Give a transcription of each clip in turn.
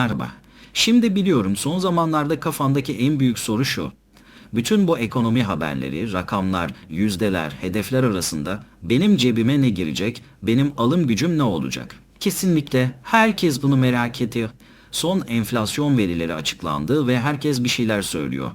Merhaba. Şimdi biliyorum son zamanlarda kafandaki en büyük soru şu. Bütün bu ekonomi haberleri, rakamlar, yüzdeler, hedefler arasında benim cebime ne girecek, benim alım gücüm ne olacak? Kesinlikle herkes bunu merak ediyor. Son enflasyon verileri açıklandı ve herkes bir şeyler söylüyor.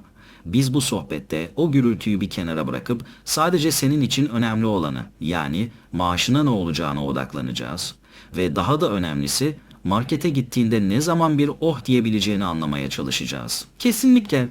Biz bu sohbette o gürültüyü bir kenara bırakıp sadece senin için önemli olanı yani maaşına ne olacağına odaklanacağız. Ve daha da önemlisi markete gittiğinde ne zaman bir oh diyebileceğini anlamaya çalışacağız. Kesinlikle.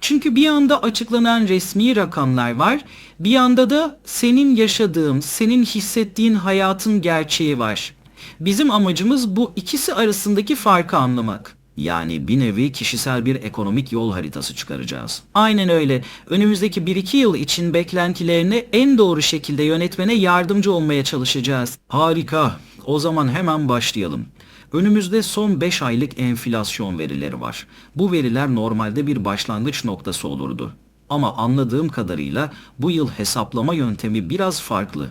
Çünkü bir yanda açıklanan resmi rakamlar var, bir yanda da senin yaşadığın, senin hissettiğin hayatın gerçeği var. Bizim amacımız bu ikisi arasındaki farkı anlamak. Yani bir nevi kişisel bir ekonomik yol haritası çıkaracağız. Aynen öyle. Önümüzdeki 1-2 yıl için beklentilerini en doğru şekilde yönetmene yardımcı olmaya çalışacağız. Harika. O zaman hemen başlayalım. Önümüzde son 5 aylık enflasyon verileri var. Bu veriler normalde bir başlangıç noktası olurdu. Ama anladığım kadarıyla bu yıl hesaplama yöntemi biraz farklı.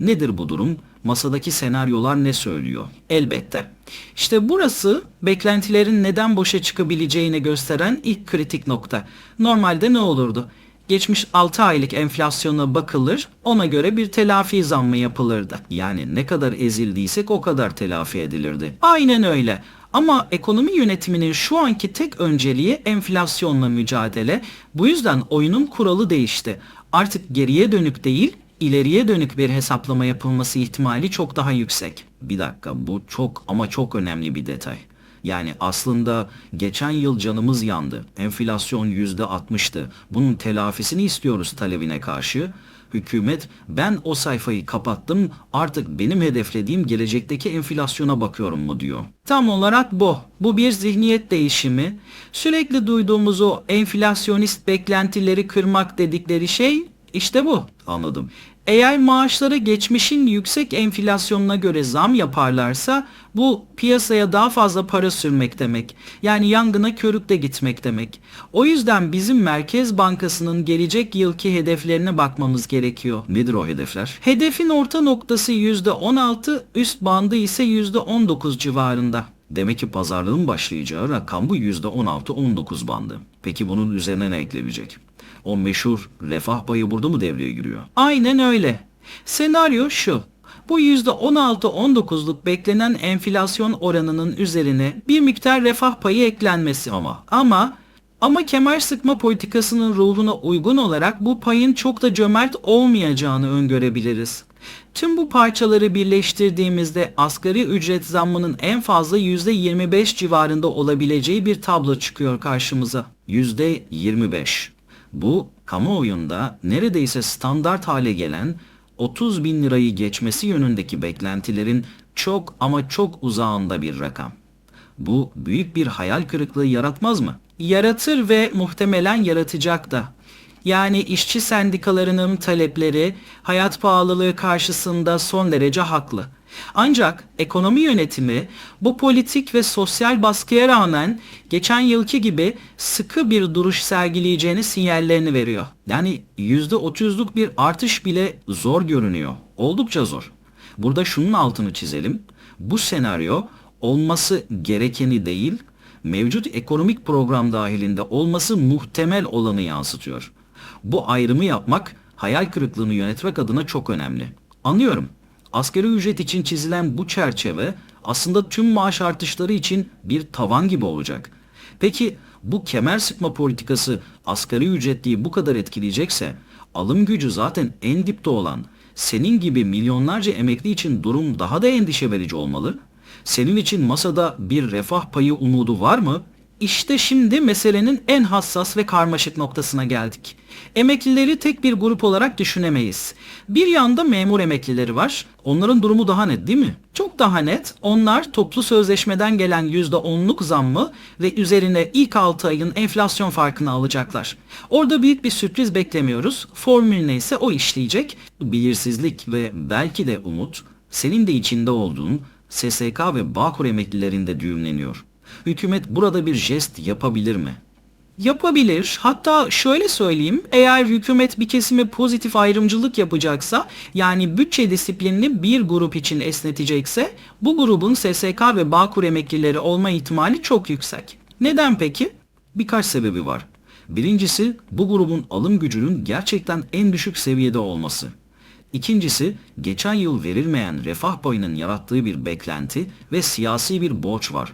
Nedir bu durum? Masadaki senaryolar ne söylüyor? Elbette. İşte burası beklentilerin neden boşa çıkabileceğini gösteren ilk kritik nokta. Normalde ne olurdu? Geçmiş 6 aylık enflasyona bakılır, ona göre bir telafi zammı yapılırdı. Yani ne kadar ezildiysek o kadar telafi edilirdi. Aynen öyle. Ama ekonomi yönetiminin şu anki tek önceliği enflasyonla mücadele. Bu yüzden oyunun kuralı değişti. Artık geriye dönük değil, ileriye dönük bir hesaplama yapılması ihtimali çok daha yüksek. Bir dakika bu çok ama çok önemli bir detay. Yani aslında geçen yıl canımız yandı. Enflasyon %60'tı. Bunun telafisini istiyoruz talebine karşı. Hükümet ben o sayfayı kapattım artık benim hedeflediğim gelecekteki enflasyona bakıyorum mu diyor. Tam olarak bu. Bu bir zihniyet değişimi. Sürekli duyduğumuz o enflasyonist beklentileri kırmak dedikleri şey işte bu. Anladım. Eğer maaşlara geçmişin yüksek enflasyonuna göre zam yaparlarsa bu piyasaya daha fazla para sürmek demek. Yani yangına körükle gitmek demek. O yüzden bizim Merkez Bankası'nın gelecek yılki hedeflerine bakmamız gerekiyor. Nedir o hedefler? Hedefin orta noktası %16, üst bandı ise %19 civarında. Demek ki pazarlığın başlayacağı rakam bu %16-19 bandı. Peki bunun üzerine ne eklenecek? O meşhur refah payı burada mı devreye giriyor? Aynen öyle. Senaryo şu. Bu %16-19'luk beklenen enflasyon oranının üzerine bir miktar refah payı eklenmesi ama. Ama ama kemer sıkma politikasının ruhuna uygun olarak bu payın çok da cömert olmayacağını öngörebiliriz. Tüm bu parçaları birleştirdiğimizde asgari ücret zammının en fazla %25 civarında olabileceği bir tablo çıkıyor karşımıza. %25. Bu kamuoyunda neredeyse standart hale gelen 30 bin lirayı geçmesi yönündeki beklentilerin çok ama çok uzağında bir rakam. Bu büyük bir hayal kırıklığı yaratmaz mı? Yaratır ve muhtemelen yaratacak da. Yani işçi sendikalarının talepleri hayat pahalılığı karşısında son derece haklı. Ancak ekonomi yönetimi bu politik ve sosyal baskıya rağmen geçen yılki gibi sıkı bir duruş sergileyeceğini sinyallerini veriyor. Yani %30'luk bir artış bile zor görünüyor. Oldukça zor. Burada şunun altını çizelim. Bu senaryo olması gerekeni değil, mevcut ekonomik program dahilinde olması muhtemel olanı yansıtıyor. Bu ayrımı yapmak hayal kırıklığını yönetmek adına çok önemli. Anlıyorum. Asgari ücret için çizilen bu çerçeve aslında tüm maaş artışları için bir tavan gibi olacak. Peki bu kemer sıkma politikası asgari ücretliyi bu kadar etkileyecekse alım gücü zaten en dipte olan senin gibi milyonlarca emekli için durum daha da endişe verici olmalı. Senin için masada bir refah payı umudu var mı? İşte şimdi meselenin en hassas ve karmaşık noktasına geldik. Emeklileri tek bir grup olarak düşünemeyiz. Bir yanda memur emeklileri var. Onların durumu daha net değil mi? Çok daha net. Onlar toplu sözleşmeden gelen %10'luk zammı ve üzerine ilk 6 ayın enflasyon farkını alacaklar. Orada büyük bir sürpriz beklemiyoruz. Formül neyse o işleyecek. Belirsizlik ve belki de umut senin de içinde olduğun SSK ve Bağkur emeklilerinde düğümleniyor. Hükümet burada bir jest yapabilir mi? Yapabilir. Hatta şöyle söyleyeyim. Eğer hükümet bir kesime pozitif ayrımcılık yapacaksa yani bütçe disiplinini bir grup için esnetecekse bu grubun SSK ve Bağkur emeklileri olma ihtimali çok yüksek. Neden peki? Birkaç sebebi var. Birincisi bu grubun alım gücünün gerçekten en düşük seviyede olması. İkincisi geçen yıl verilmeyen refah payının yarattığı bir beklenti ve siyasi bir borç var.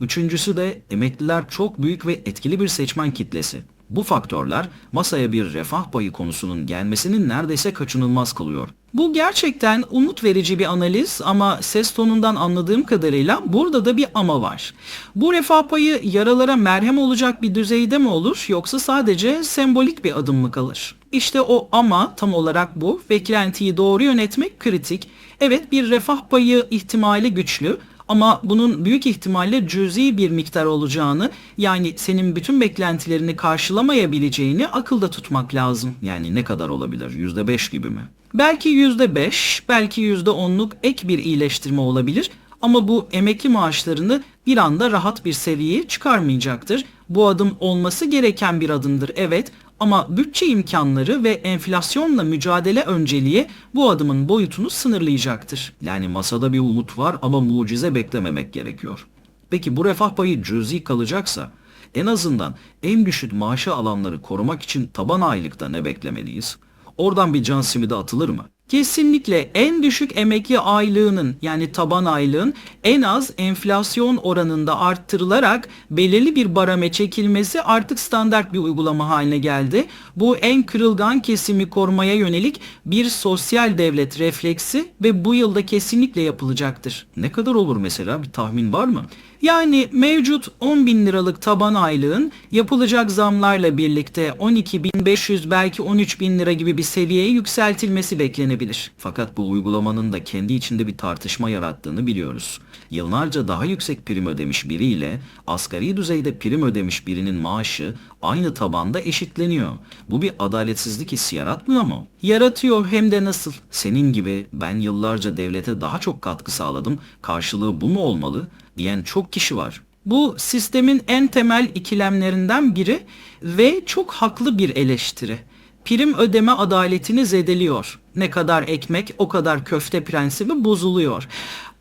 Üçüncüsü de emekliler çok büyük ve etkili bir seçmen kitlesi. Bu faktörler masaya bir refah payı konusunun gelmesinin neredeyse kaçınılmaz kılıyor. Bu gerçekten umut verici bir analiz ama ses tonundan anladığım kadarıyla burada da bir ama var. Bu refah payı yaralara merhem olacak bir düzeyde mi olur yoksa sadece sembolik bir adım mı kalır? İşte o ama tam olarak bu. Beklentiyi doğru yönetmek kritik. Evet bir refah payı ihtimali güçlü ama bunun büyük ihtimalle cüzi bir miktar olacağını yani senin bütün beklentilerini karşılamayabileceğini akılda tutmak lazım. Yani ne kadar olabilir? %5 gibi mi? Belki %5, belki %10'luk ek bir iyileştirme olabilir ama bu emekli maaşlarını bir anda rahat bir seviyeye çıkarmayacaktır. Bu adım olması gereken bir adımdır evet ama bütçe imkanları ve enflasyonla mücadele önceliği bu adımın boyutunu sınırlayacaktır. Yani masada bir umut var ama mucize beklememek gerekiyor. Peki bu refah payı cüzi kalacaksa en azından en düşük maaşı alanları korumak için taban aylıkta ne beklemeliyiz? Oradan bir can simidi atılır mı? Kesinlikle en düşük emekli aylığının yani taban aylığın en az enflasyon oranında arttırılarak belirli bir bareme çekilmesi artık standart bir uygulama haline geldi. Bu en kırılgan kesimi korumaya yönelik bir sosyal devlet refleksi ve bu yılda kesinlikle yapılacaktır. Ne kadar olur mesela bir tahmin var mı? Yani mevcut 10 bin liralık taban aylığın yapılacak zamlarla birlikte 12.500 belki 13 bin lira gibi bir seviyeye yükseltilmesi beklenebilir. Fakat bu uygulamanın da kendi içinde bir tartışma yarattığını biliyoruz. Yıllarca daha yüksek prim ödemiş biriyle asgari düzeyde prim ödemiş birinin maaşı aynı tabanda eşitleniyor. Bu bir adaletsizlik hissi yaratmıyor mu? Yaratıyor hem de nasıl? Senin gibi ben yıllarca devlete daha çok katkı sağladım, karşılığı bu mu olmalı diyen çok kişi var. Bu sistemin en temel ikilemlerinden biri ve çok haklı bir eleştiri. Prim ödeme adaletini zedeliyor. Ne kadar ekmek o kadar köfte prensibi bozuluyor.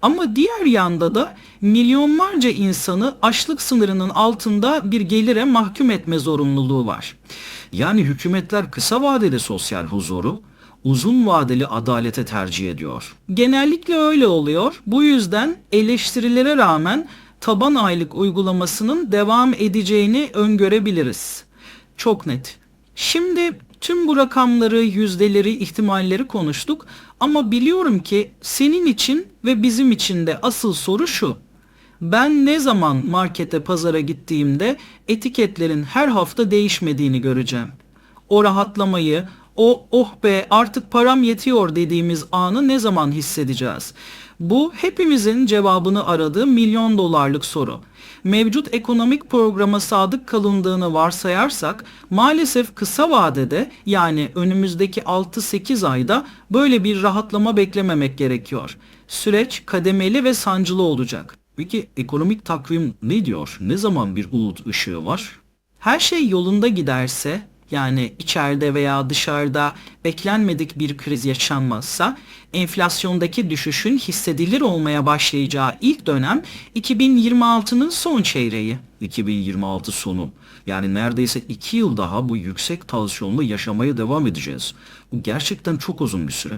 Ama diğer yanda da milyonlarca insanı açlık sınırının altında bir gelire mahkum etme zorunluluğu var. Yani hükümetler kısa vadeli sosyal huzuru, uzun vadeli adalete tercih ediyor. Genellikle öyle oluyor. Bu yüzden eleştirilere rağmen taban aylık uygulamasının devam edeceğini öngörebiliriz. Çok net. Şimdi tüm bu rakamları, yüzdeleri, ihtimalleri konuştuk ama biliyorum ki senin için ve bizim için de asıl soru şu. Ben ne zaman markete, pazara gittiğimde etiketlerin her hafta değişmediğini göreceğim. O rahatlamayı, o oh be artık param yetiyor dediğimiz anı ne zaman hissedeceğiz? Bu hepimizin cevabını aradığı milyon dolarlık soru. Mevcut ekonomik programa sadık kalındığını varsayarsak maalesef kısa vadede yani önümüzdeki 6-8 ayda böyle bir rahatlama beklememek gerekiyor. Süreç kademeli ve sancılı olacak. Peki ekonomik takvim ne diyor? Ne zaman bir umut ışığı var? Her şey yolunda giderse yani içeride veya dışarıda beklenmedik bir kriz yaşanmazsa enflasyondaki düşüşün hissedilir olmaya başlayacağı ilk dönem 2026'nın son çeyreği. 2026 sonu. Yani neredeyse 2 yıl daha bu yüksek tansiyonla yaşamaya devam edeceğiz. Bu gerçekten çok uzun bir süre.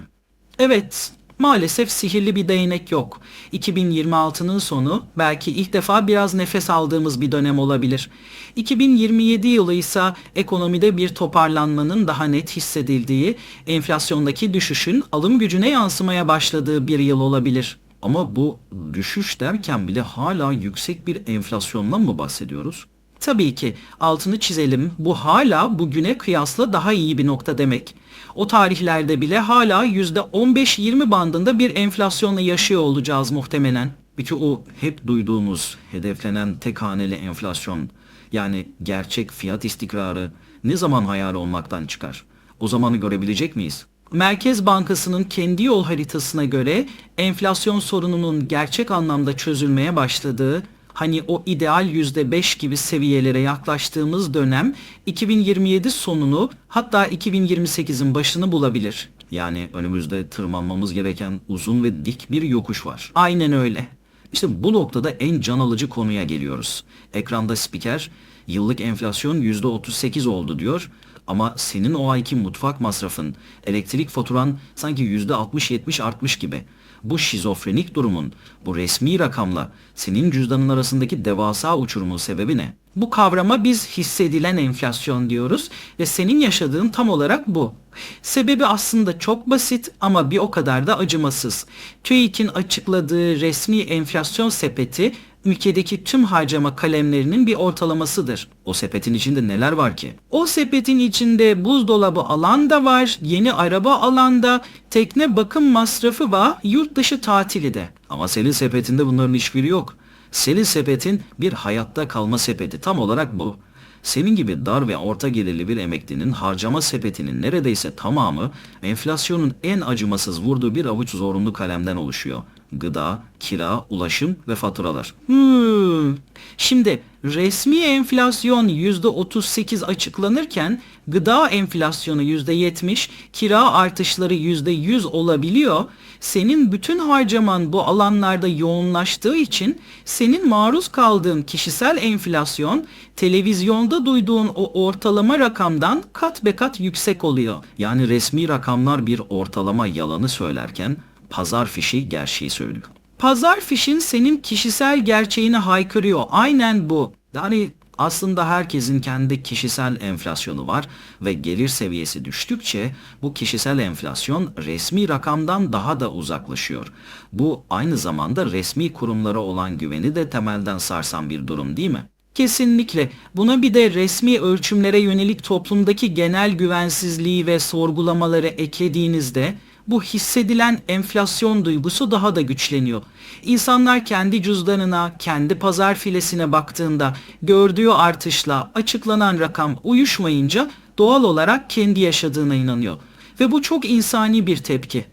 Evet, maalesef sihirli bir değnek yok. 2026'nın sonu belki ilk defa biraz nefes aldığımız bir dönem olabilir. 2027 yılı ise ekonomide bir toparlanmanın daha net hissedildiği, enflasyondaki düşüşün alım gücüne yansımaya başladığı bir yıl olabilir. Ama bu düşüş derken bile hala yüksek bir enflasyondan mı bahsediyoruz? Tabii ki altını çizelim bu hala bugüne kıyasla daha iyi bir nokta demek. O tarihlerde bile hala %15-20 bandında bir enflasyonla yaşıyor olacağız muhtemelen. Peki o hep duyduğumuz hedeflenen tek haneli enflasyon yani gerçek fiyat istikrarı ne zaman hayal olmaktan çıkar? O zamanı görebilecek miyiz? Merkez Bankası'nın kendi yol haritasına göre enflasyon sorununun gerçek anlamda çözülmeye başladığı, Hani o ideal %5 gibi seviyelere yaklaştığımız dönem 2027 sonunu hatta 2028'in başını bulabilir. Yani önümüzde tırmanmamız gereken uzun ve dik bir yokuş var. Aynen öyle. İşte bu noktada en can alıcı konuya geliyoruz. Ekranda spiker yıllık enflasyon %38 oldu diyor ama senin o ayki mutfak masrafın, elektrik faturan sanki %60-70 artmış gibi. Bu şizofrenik durumun, bu resmi rakamla senin cüzdanın arasındaki devasa uçurumun sebebi ne? Bu kavrama biz hissedilen enflasyon diyoruz ve senin yaşadığın tam olarak bu. Sebebi aslında çok basit ama bir o kadar da acımasız. TÜİK'in açıkladığı resmi enflasyon sepeti ülkedeki tüm harcama kalemlerinin bir ortalamasıdır. O sepetin içinde neler var ki? O sepetin içinde buzdolabı alan da var, yeni araba alan da, tekne bakım masrafı var, yurt dışı tatili de. Ama senin sepetinde bunların hiçbiri yok. Senin sepetin bir hayatta kalma sepeti. Tam olarak bu. Senin gibi dar ve orta gelirli bir emeklinin harcama sepetinin neredeyse tamamı enflasyonun en acımasız vurduğu bir avuç zorunlu kalemden oluşuyor. Gıda, kira, ulaşım ve faturalar. Hmm. Şimdi resmi enflasyon %38 açıklanırken gıda enflasyonu %70, kira artışları %100 olabiliyor. Senin bütün harcaman bu alanlarda yoğunlaştığı için senin maruz kaldığın kişisel enflasyon televizyonda duyduğun o ortalama rakamdan kat be kat yüksek oluyor. Yani resmi rakamlar bir ortalama yalanı söylerken pazar fişi gerçeği söylüyor. Pazar fişin senin kişisel gerçeğini haykırıyor. Aynen bu. Yani aslında herkesin kendi kişisel enflasyonu var ve gelir seviyesi düştükçe bu kişisel enflasyon resmi rakamdan daha da uzaklaşıyor. Bu aynı zamanda resmi kurumlara olan güveni de temelden sarsan bir durum değil mi? Kesinlikle. Buna bir de resmi ölçümlere yönelik toplumdaki genel güvensizliği ve sorgulamaları eklediğinizde bu hissedilen enflasyon duygusu daha da güçleniyor. İnsanlar kendi cüzdanına, kendi pazar filesine baktığında gördüğü artışla açıklanan rakam uyuşmayınca doğal olarak kendi yaşadığına inanıyor. Ve bu çok insani bir tepki.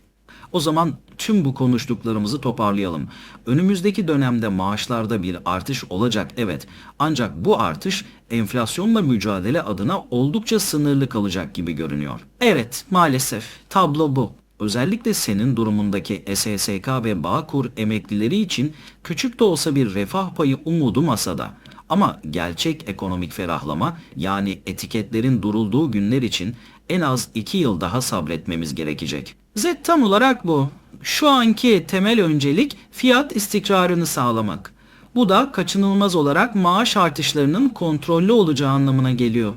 O zaman tüm bu konuştuklarımızı toparlayalım. Önümüzdeki dönemde maaşlarda bir artış olacak evet. Ancak bu artış enflasyonla mücadele adına oldukça sınırlı kalacak gibi görünüyor. Evet, maalesef tablo bu. Özellikle senin durumundaki SSK ve Bağkur emeklileri için küçük de olsa bir refah payı umudu masada. Ama gerçek ekonomik ferahlama yani etiketlerin durulduğu günler için en az 2 yıl daha sabretmemiz gerekecek. Z tam olarak bu. Şu anki temel öncelik fiyat istikrarını sağlamak. Bu da kaçınılmaz olarak maaş artışlarının kontrollü olacağı anlamına geliyor.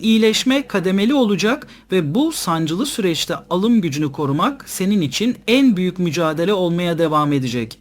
İyileşme kademeli olacak ve bu sancılı süreçte alım gücünü korumak senin için en büyük mücadele olmaya devam edecek.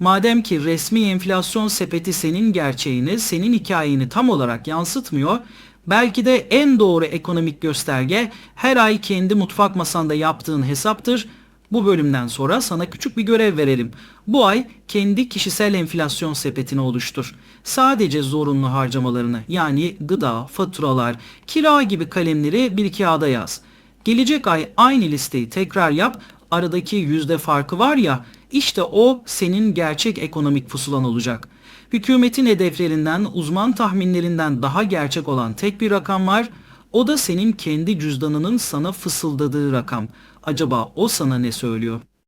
Madem ki resmi enflasyon sepeti senin gerçeğini, senin hikayeni tam olarak yansıtmıyor, belki de en doğru ekonomik gösterge her ay kendi mutfak masanda yaptığın hesaptır. Bu bölümden sonra sana küçük bir görev verelim. Bu ay kendi kişisel enflasyon sepetini oluştur. Sadece zorunlu harcamalarını yani gıda, faturalar, kira gibi kalemleri bir kağıda yaz. Gelecek ay aynı listeyi tekrar yap. Aradaki yüzde farkı var ya işte o senin gerçek ekonomik pusulan olacak. Hükümetin hedeflerinden, uzman tahminlerinden daha gerçek olan tek bir rakam var. O da senin kendi cüzdanının sana fısıldadığı rakam. Acaba o sana ne söylüyor?